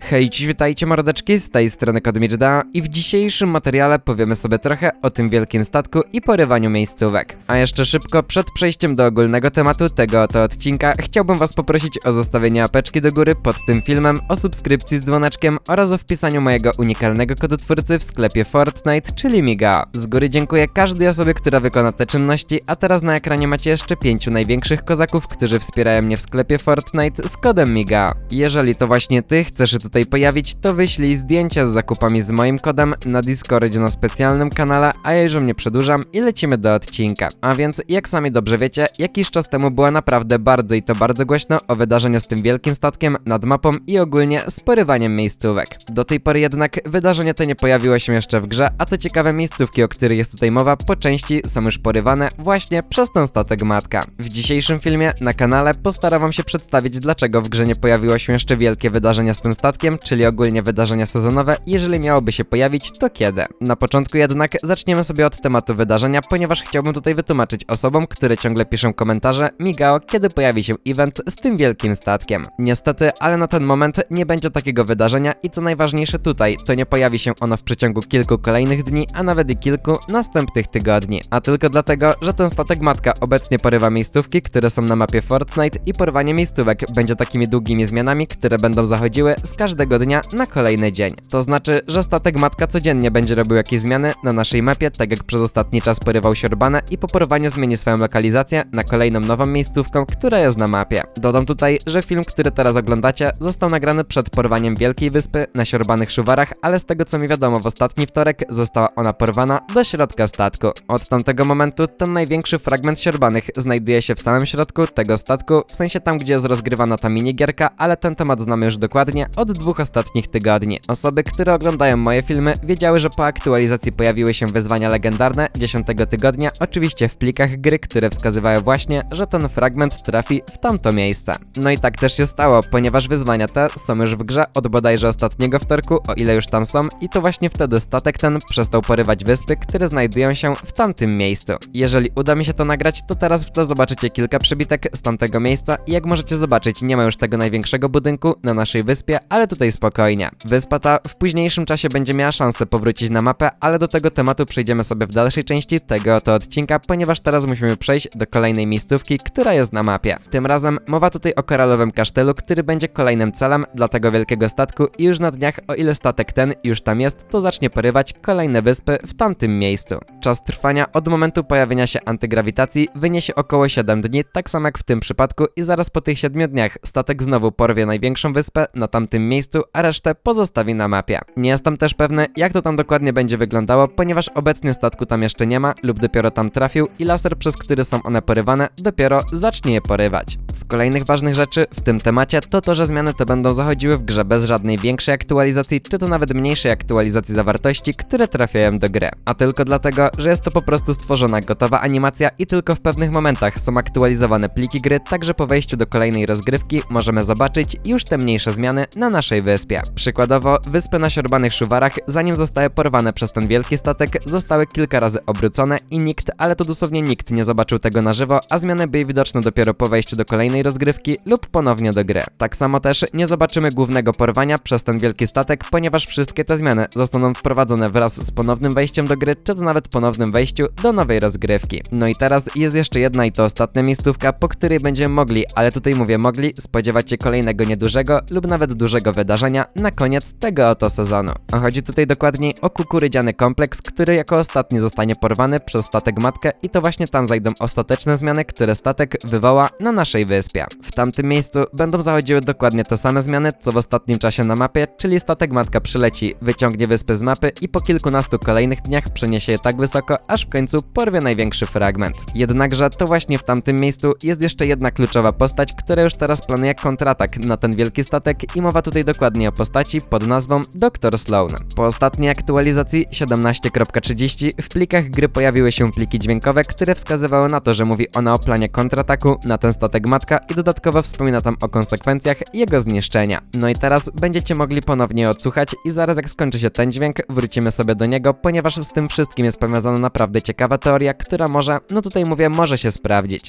Hej, witajcie mordeczki, z tej strony Kodmidżda i w dzisiejszym materiale powiemy sobie trochę o tym wielkim statku i porywaniu miejscówek. A jeszcze szybko, przed przejściem do ogólnego tematu tego oto odcinka, chciałbym was poprosić o zostawienie apeczki do góry pod tym filmem, o subskrypcji z dzwoneczkiem oraz o wpisaniu mojego unikalnego kodu twórcy w sklepie Fortnite, czyli Miga. Z góry dziękuję każdej osobie, która wykona te czynności, a teraz na ekranie macie jeszcze pięciu największych kozaków, którzy wspierają mnie w sklepie Fortnite z kodem Miga. Jeżeli to właśnie ty chcesz tutaj pojawić, to wyślij zdjęcia z zakupami z moim kodem na Discordzie na specjalnym kanale, a ja już nie przedłużam i lecimy do odcinka. A więc, jak sami dobrze wiecie, jakiś czas temu była naprawdę bardzo i to bardzo głośno o wydarzeniu z tym wielkim statkiem nad mapą i ogólnie z porywaniem miejscówek. Do tej pory jednak wydarzenie to nie pojawiło się jeszcze w grze, a co ciekawe miejscówki, o których jest tutaj mowa, po części są już porywane właśnie przez ten statek matka. W dzisiejszym filmie na kanale postaram się przedstawić, dlaczego w grze nie pojawiło się jeszcze wielkie wydarzenia z tym statkiem, czyli ogólnie wydarzenia sezonowe. Jeżeli miałoby się pojawić, to kiedy? Na początku jednak zaczniemy sobie od tematu wydarzenia, ponieważ chciałbym tutaj wytłumaczyć osobom, które ciągle piszą komentarze, migao, kiedy pojawi się event z tym wielkim statkiem. Niestety, ale na ten moment nie będzie takiego wydarzenia i co najważniejsze tutaj, to nie pojawi się ono w przeciągu kilku kolejnych dni, a nawet i kilku następnych tygodni. A tylko dlatego, że ten statek matka obecnie porywa miejscówki, które są na mapie Fortnite i porwanie miejscówek będzie takimi długimi zmianami, które będą zachodziły z każdego dnia na kolejny dzień. To znaczy, że statek matka codziennie będzie robił jakieś zmiany na naszej mapie, tak jak przez ostatni czas porywał siorbane i po porwaniu zmieni swoją lokalizację na kolejną nową miejscówką, która jest na mapie. Dodam tutaj, że film, który teraz oglądacie, został nagrany przed porwaniem Wielkiej Wyspy na siorbanych szuwarach, ale z tego co mi wiadomo, w ostatni wtorek została ona porwana do środka statku. Od tamtego momentu ten największy fragment siorbanych znajduje się w samym środku tego statku, w sensie tam, gdzie jest rozgrywana ta minigierka, ale ten temat znamy już dokładnie od dwóch ostatnich tygodni. Osoby, które oglądają moje filmy, wiedziały, że po aktualizacji pojawiły się wyzwania legendarne 10 tygodnia, oczywiście w plikach gry, które wskazywały właśnie, że ten fragment trafi w tamto miejsce. No i tak też się stało, ponieważ wyzwania te są już w grze od bodajże ostatniego wtorku, o ile już tam są, i to właśnie wtedy statek ten przestał porywać wyspy, które znajdują się w tamtym miejscu. Jeżeli uda mi się to nagrać, to teraz w tle zobaczycie kilka przebitek z tamtego miejsca i jak możecie zobaczyć, nie ma już tego największego budynku na naszej wyspie, ale tutaj spokojnie. Wyspa ta w późniejszym czasie będzie miała szansę powrócić na mapę, ale do tego tematu przejdziemy sobie w dalszej części tego oto odcinka, ponieważ teraz musimy przejść do kolejnej miejscówki, która jest na mapie. Tym razem mowa tutaj o koralowym kasztelu, który będzie kolejnym celem dla tego wielkiego statku i już na dniach, o ile statek ten już tam jest, to zacznie porywać kolejne wyspy w tamtym miejscu. Czas trwania od momentu pojawienia się antygrawitacji wyniesie około 7 dni, tak samo jak w tym przypadku i zaraz po tych 7 dniach statek znowu porwie największą wyspę na tamtym miejscu, a resztę pozostawi na mapie. Nie jestem też pewny, jak to tam dokładnie będzie wyglądało, ponieważ obecnie statku tam jeszcze nie ma lub dopiero tam trafił i laser, przez który są one porywane, dopiero zacznie je porywać. Z kolejnych ważnych rzeczy w tym temacie to to, że zmiany te będą zachodziły w grze bez żadnej większej aktualizacji, czy to nawet mniejszej aktualizacji zawartości, które trafiają do gry. A tylko dlatego, że jest to po prostu stworzona gotowa animacja i tylko w pewnych momentach są aktualizowane pliki gry, także po wejściu do kolejnej rozgrywki możemy zobaczyć już te mniejsze zmiany na naszej wyspie. Przykładowo, wyspy na siorbanych szuwarach, zanim zostały porwane przez ten wielki statek, zostały kilka razy obrócone i nikt, ale to dosłownie nikt nie zobaczył tego na żywo, a zmiany były widoczne dopiero po wejściu do kolejnej rozgrywki lub ponownie do gry. Tak samo też nie zobaczymy głównego porwania przez ten wielki statek, ponieważ wszystkie te zmiany zostaną wprowadzone wraz z ponownym wejściem do gry, czy to nawet ponownym wejściu do nowej rozgrywki. No i teraz jest jeszcze jedna i to ostatnia miejscówka, po której będziemy mogli, ale tutaj mówię mogli, spodziewać się kolejnego niedużego lub nawet dużego wydarzenia na koniec tego oto sezonu. A chodzi tutaj dokładniej o kukurydziany kompleks, który jako ostatni zostanie porwany przez statek matkę i to właśnie tam zajdą ostateczne zmiany, które statek wywoła na naszej wyspie. W tamtym miejscu będą zachodziły dokładnie te same zmiany, co w ostatnim czasie na mapie, czyli statek matka przyleci, wyciągnie wyspy z mapy i po kilkunastu kolejnych dniach przeniesie je tak wysoko, aż w końcu porwie największy fragment. Jednakże to właśnie w tamtym miejscu jest jeszcze jedna kluczowa postać, która już teraz planuje kontratak na ten wielki statek i mowa tutaj dokładnie o postaci pod nazwą Dr. Sloan. Po ostatniej aktualizacji 17.30 w plikach gry pojawiły się pliki dźwiękowe, które wskazywały na to, że mówi ona o planie kontrataku na ten statek matka i dodatkowo wspomina tam o konsekwencjach jego zniszczenia. No i teraz będziecie mogli ponownie odsłuchać i zaraz jak skończy się ten dźwięk, wrócimy sobie do niego, ponieważ z tym wszystkim jest powiązana naprawdę ciekawa teoria, która może, no tutaj mówię, może się sprawdzić.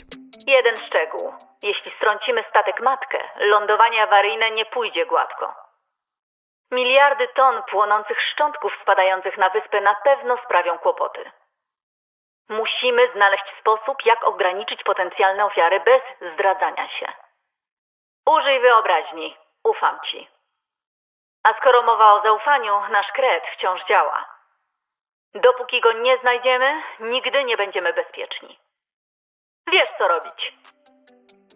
Jeden szczegół. Jeśli strącimy statek matkę, lądowanie awaryjne nie pójdzie gładko. Miliardy ton płonących szczątków spadających na wyspę na pewno sprawią kłopoty. Musimy znaleźć sposób, jak ograniczyć potencjalne ofiary bez zdradzania się. Użyj wyobraźni. Ufam ci. A skoro mowa o zaufaniu, nasz kret wciąż działa. Dopóki go nie znajdziemy, nigdy nie będziemy bezpieczni. Wiesz, co robić.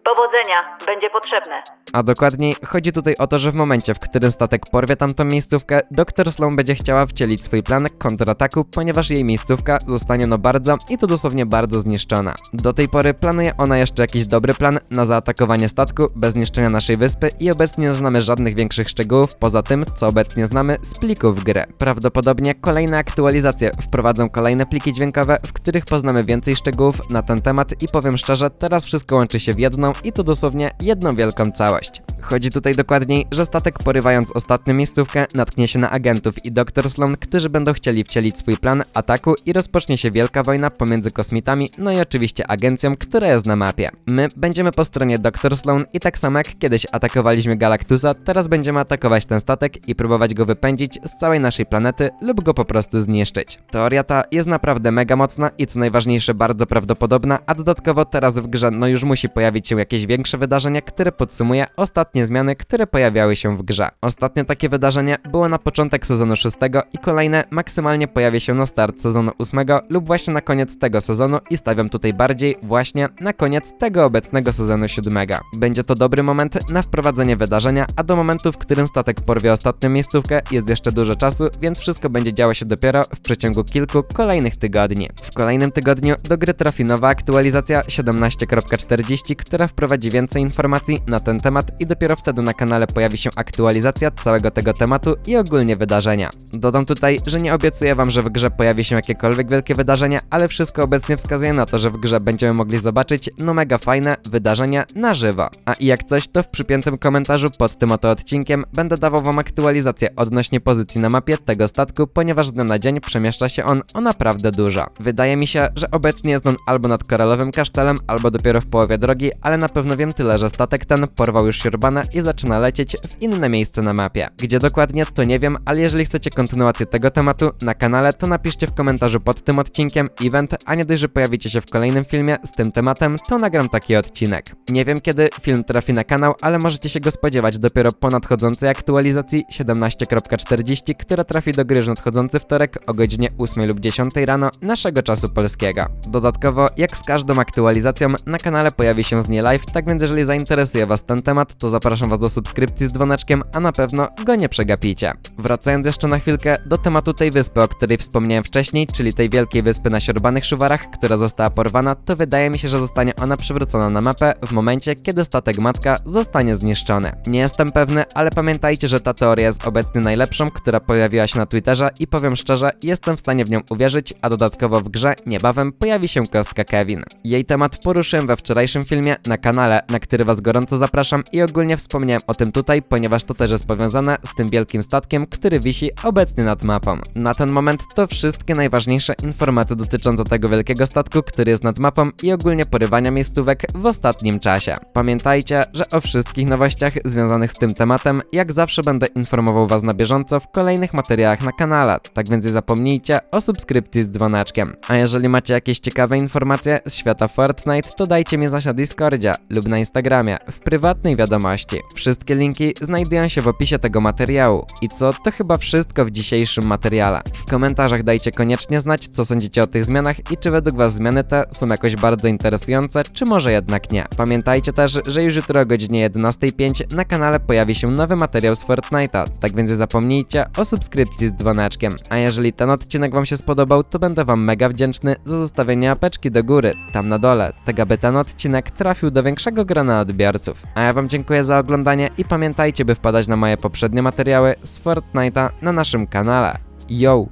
Powodzenia będzie potrzebne. A dokładniej, chodzi tutaj o to, że w momencie, w którym statek porwie tamtą miejscówkę, Dr. Sloan będzie chciała wcielić swój plan kontrataku, ponieważ jej miejscówka zostanie no bardzo, i to dosłownie bardzo zniszczona. Do tej pory planuje ona jeszcze jakiś dobry plan na zaatakowanie statku bez zniszczenia naszej wyspy i obecnie nie znamy żadnych większych szczegółów poza tym, co obecnie znamy z plików gry. Prawdopodobnie kolejne aktualizacje wprowadzą kolejne pliki dźwiękowe, w których poznamy więcej szczegółów na ten temat i powiem szczerze, teraz wszystko łączy się w jedną i to dosłownie jedną wielką całość. попасть. Chodzi tutaj dokładniej, że statek porywając ostatnią miejscówkę natknie się na agentów i Dr. Sloan, którzy będą chcieli wcielić swój plan ataku i rozpocznie się wielka wojna pomiędzy kosmitami, no i oczywiście agencją, która jest na mapie. My będziemy po stronie Dr. Sloan i tak samo jak kiedyś atakowaliśmy Galactusa, teraz będziemy atakować ten statek i próbować go wypędzić z całej naszej planety lub go po prostu zniszczyć. Teoria ta jest naprawdę mega mocna i co najważniejsze bardzo prawdopodobna, a dodatkowo teraz w grze no już musi pojawić się jakieś większe wydarzenie, które podsumuje ostatnie zmiany, które pojawiały się w grze. Ostatnie takie wydarzenie było na początek sezonu 6 i kolejne maksymalnie pojawi się na start sezonu 8 lub właśnie na koniec tego sezonu i stawiam tutaj bardziej właśnie na koniec tego obecnego sezonu 7. Będzie to dobry moment na wprowadzenie wydarzenia, a do momentu, w którym statek porwie ostatnią miejscówkę jest jeszcze dużo czasu, więc wszystko będzie działo się dopiero w przeciągu kilku kolejnych tygodni. W kolejnym tygodniu do gry trafi nowa aktualizacja 17.40, która wprowadzi więcej informacji na ten temat i dopiero wtedy na kanale pojawi się aktualizacja całego tego tematu i ogólnie wydarzenia. Dodam tutaj, że nie obiecuję wam, że w grze pojawi się jakiekolwiek wielkie wydarzenia, ale wszystko obecnie wskazuje na to, że w grze będziemy mogli zobaczyć no mega fajne wydarzenia na żywo. A i jak coś, to w przypiętym komentarzu pod tym oto odcinkiem będę dawał wam aktualizację odnośnie pozycji na mapie tego statku, ponieważ z dnia na dzień przemieszcza się on o naprawdę dużo. Wydaje mi się, że obecnie jest on albo nad koralowym kasztelem, albo dopiero w połowie drogi, ale na pewno wiem tyle, że statek ten porwał już I zaczyna lecieć w inne miejsce na mapie. Gdzie dokładnie, to nie wiem, ale jeżeli chcecie kontynuację tego tematu na kanale, to napiszcie w komentarzu pod tym odcinkiem event, a nie dość, że pojawicie się w kolejnym filmie z tym tematem, to nagram taki odcinek. Nie wiem kiedy film trafi na kanał, ale możecie się go spodziewać dopiero po nadchodzącej aktualizacji 17.40, która trafi do gry już nadchodzący wtorek o godzinie 8 lub 10 rano naszego czasu polskiego. Dodatkowo, jak z każdą aktualizacją, na kanale pojawi się z niej live, tak więc jeżeli zainteresuje Was ten temat, to zapraszam Was do subskrypcji z dzwoneczkiem, a na pewno go nie przegapicie. Wracając jeszcze na chwilkę do tematu tej wyspy, o której wspomniałem wcześniej, czyli tej wielkiej wyspy na siorbanych szuwarach, która została porwana, to wydaje mi się, że zostanie ona przywrócona na mapę w momencie, kiedy statek matka zostanie zniszczony. Nie jestem pewny, ale pamiętajcie, że ta teoria jest obecnie najlepszą, która pojawiła się na Twitterze i powiem szczerze, jestem w stanie w nią uwierzyć, a dodatkowo w grze niebawem pojawi się kostka Kevin. Jej temat poruszyłem we wczorajszym filmie na kanale, na który Was gorąco zapraszam i ogólnie wspomniałem o tym tutaj, ponieważ to też jest powiązane z tym wielkim statkiem, który wisi obecnie nad mapą. Na ten moment to wszystkie najważniejsze informacje dotyczące tego wielkiego statku, który jest nad mapą i ogólnie porywania miejscówek w ostatnim czasie. Pamiętajcie, że o wszystkich nowościach związanych z tym tematem, jak zawsze będę informował Was na bieżąco w kolejnych materiałach na kanale, tak więc nie zapomnijcie o subskrypcji z dzwoneczkiem. A jeżeli macie jakieś ciekawe informacje z świata Fortnite, to dajcie mi znać na Discordzie lub na Instagramie w prywatnej wiadomości. Wszystkie linki znajdują się w opisie tego materiału. I co, to chyba wszystko w dzisiejszym materiale. W komentarzach dajcie koniecznie znać, co sądzicie o tych zmianach i czy według Was zmiany te są jakoś bardzo interesujące, czy może jednak nie. Pamiętajcie też, że już jutro o godzinie 11.05 na kanale pojawi się nowy materiał z Fortnite'a, tak więc nie zapomnijcie o subskrypcji z dzwoneczkiem. A jeżeli ten odcinek Wam się spodobał, to będę Wam mega wdzięczny za zostawienie apeczki do góry, tam na dole, tak aby ten odcinek trafił do większego grona odbiorców. A ja Wam dziękuję za oglądanie i pamiętajcie, by wpadać na moje poprzednie materiały z Fortnite'a na naszym kanale. Yo!